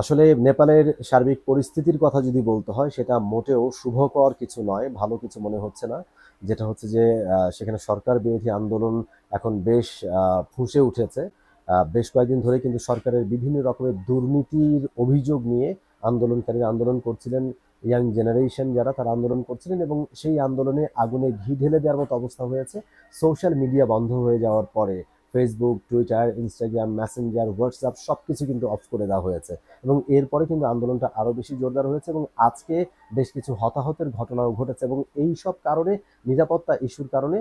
আসলে নেপালের সার্বিক পরিস্থিতির কথা যদি বলতে হয়, সেটা মোটেও শুভকর কিছু নয়, ভালো কিছু মনে হচ্ছে না। যেটা হচ্ছে যে সেখানে সরকার বিরোধী আন্দোলন এখন বেশ ফুঁসে উঠেছে। বেশ কয়েকদিন ধরে কিন্তু সরকারের বিভিন্ন রকমের দুর্নীতির অভিযোগ নিয়ে আন্দোলনকারীরা আন্দোলন করছিলেন। ইয়াং জেনারেশন যারা, তারা আন্দোলন করছিলেন এবং সেই আন্দোলনে আগুনে ঘি ঢেলে দেওয়ার মতো অবস্থা হয়েছে। সোশ্যাল মিডিয়া বন্ধ হয়ে যাওয়ার পরে Facebook Twitter Instagram Messenger WhatsApp সব কিছু কিন্তু অফ করে দেওয়া হয়েছে। এবং এরপরে কিন্তু আন্দোলনটা আরও বেশি জোরদার হয়েছে এবং আজকে বেশ কিছু হতাহতের ঘটনাও ঘটেছে এবং এই সব কারণে, নিরাপত্তা ইস্যুর কারণে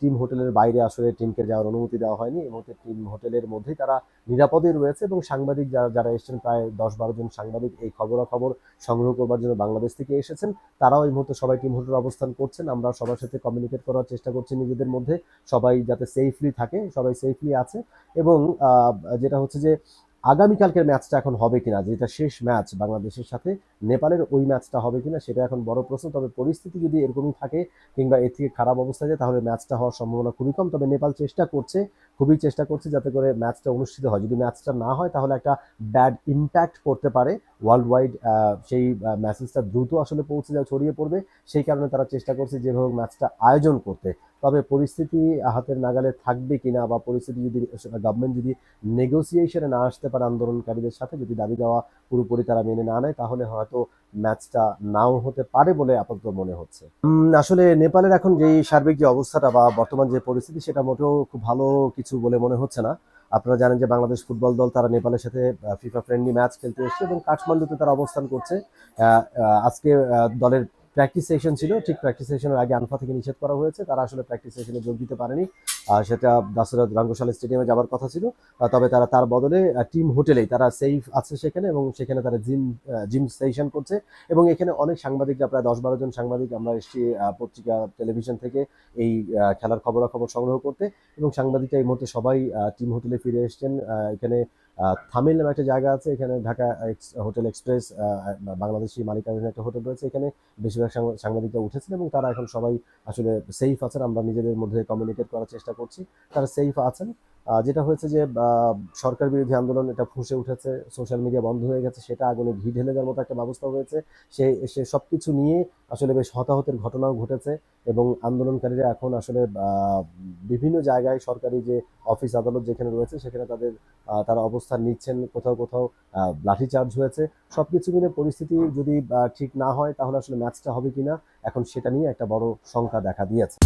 টিম হোটেলের বাইরে আসলে টিমকে যাওয়ার অনুমতি দেওয়া হয়নি মুহূর্তে টিম হোটেলের মধ্যেই তারা নিরাপদে রয়েছে এবং সাংবাদিক যারা যারা এসেছেন প্রায় দশ বারো জন সাংবাদিক এই খবরাখবর সংগ্রহ করবার জন্য বাংলাদেশ থেকে এসেছেন, তারাও এই মুহূর্তে সবাই টিম হোটেলে অবস্থান করছেন। আমরা সবার সাথে কমিউনিকেট করার চেষ্টা করছি নিজেদের মধ্যে। সবাই যাতে সেফলি থাকে, সবাই সেফলি আছে এবং যেটা হচ্ছে যে আগামীকালকের ম্যাচটা এখন হবে কিনা, যেটা শেষ ম্যাচ বাংলাদেশের সাথে, নেপালের ওই ম্যাচটা হবে কিনা, সেটা এখন বড় প্রশ্ন। তবে পরিস্থিতি যদি এরকমই থাকে কিংবা এর থেকে খারাপ অবস্থায় যায়, তাহলে ম্যাচটা হওয়ার সম্ভাবনা খুবই কম। তবে নেপাল চেষ্টা করছে খুবই চেষ্টা করছে যাতে করে ম্যাচটা অনুষ্ঠিত হয়। যদি ম্যাচটা না হয়, তাহলে একটা ব্যাড ইম্প্যাক্ট পড়তে পারে। ওয়ার্ল্ড ওয়াইড সেই মেসেজটা দ্রুত আসলে পৌঁছে যাওয়া ছড়িয়ে পড়বে। সেই কারণে তারা চেষ্টা করছে যেভাবে ম্যাচটা আয়োজন করতে। তবে পরিস্থিতি হাতের নাগালে থাকবে কিনা বা পরিস্থিতি যদি গভর্নমেন্ট যদি নেগোসিয়েশনে না আসতে পারে আন্দোলনকারীদের সাথে, যদি দাবি দেওয়া পুরোপুরি তারা মেনে না নেয়, তাহলে হয়তো ম্যাচটা নাও হতে পারে বলে আপাতত মনে হচ্ছে। আসলে নেপালের এখন যেই সার্বিক যে অবস্থাটা বা বর্তমান যে পরিস্থিতি, সেটা মোটেও খুব ভালো কিছু বলে মনে হচ্ছে না। আপনারা জানেন যে বাংলাদেশ ফুটবল দল তারা নেপালের সাথে ফিফা ফ্রেন্ডলি ম্যাচ খেলতে এসছে এবং কাঠমান্ডুতে তারা অবস্থান করছে। আজকে দলের প্র্যাকটিস সেশন ছিল, ঠিক প্র্যাকটিস সেশনের আগে আনফা থেকে নিষেধ করা হয়েছে, তারা আসলে প্র্যাকটিস সেশনে যোগ দিতে পারেনি। সেটা দাসরাত রাঙ্গশালা স্টেডিয়ামে যাওয়ার কথা ছিল। তবে তারা তার বদলে টিম হোটেলেই তারা সেফ আছে সেখানে এবং সেখানে তারা জিম জিম সেশন করছে। এবং এখানে অনেক সাংবাদিকরা, প্রায় দশ বারো জন সাংবাদিক আমরা এসেছি পত্রিকা টেলিভিশন থেকে এই খেলার খবরাখবর সংগ্রহ করতে। এবং সাংবাদিকরা এই মুহূর্তে সবাই টিম হোটেলে ফিরে এসেছেন। এখানে থামিল নামে একটা জায়গা আছে, এখানে ঢাকা হোটেল এক্সপ্রেস বাংলাদেশি মালিকানাধীন একটা হোটেল রয়েছে, এখানে বেশিরভাগ সাংবাদিকরা উঠেছেন এবং তারা এখন সবাই আসলে সেফ আছেন, আমরা নিজেদের মধ্যে কমিউনিকেট করার চেষ্টা করছি, তারা সেফ আছেন। যেটা হয়েছে যে সরকার বিরোধী আন্দোলন এটা ফুঁসে উঠেছে সোশ্যাল মিডিয়া বন্ধ হয়ে গেছে সেটা আগুনে ঘি ঢেলে দেওয়ার মতো একটা ব্যবস্থা হয়েছে। সে সে সব কিছু নিয়ে আসলে বেশ হতাহতের ঘটনাও ঘটেছে এবং আন্দোলনকারীরা এখন আসলে বিভিন্ন জায়গায় সরকারি যে অফিস আদালত যেখানে রয়েছে সেখানে তাদের তারা অবস্থান নিচ্ছেন কোথাও কোথাও আহ, লাঠিচার্জ হয়েছে। সব কিছু মিলে পরিস্থিতি যদি ঠিক না হয় তাহলে আসলে ম্যাচটা হবে কিনা এখন সেটা নিয়ে একটা বড় শঙ্কা দেখা দিয়েছে।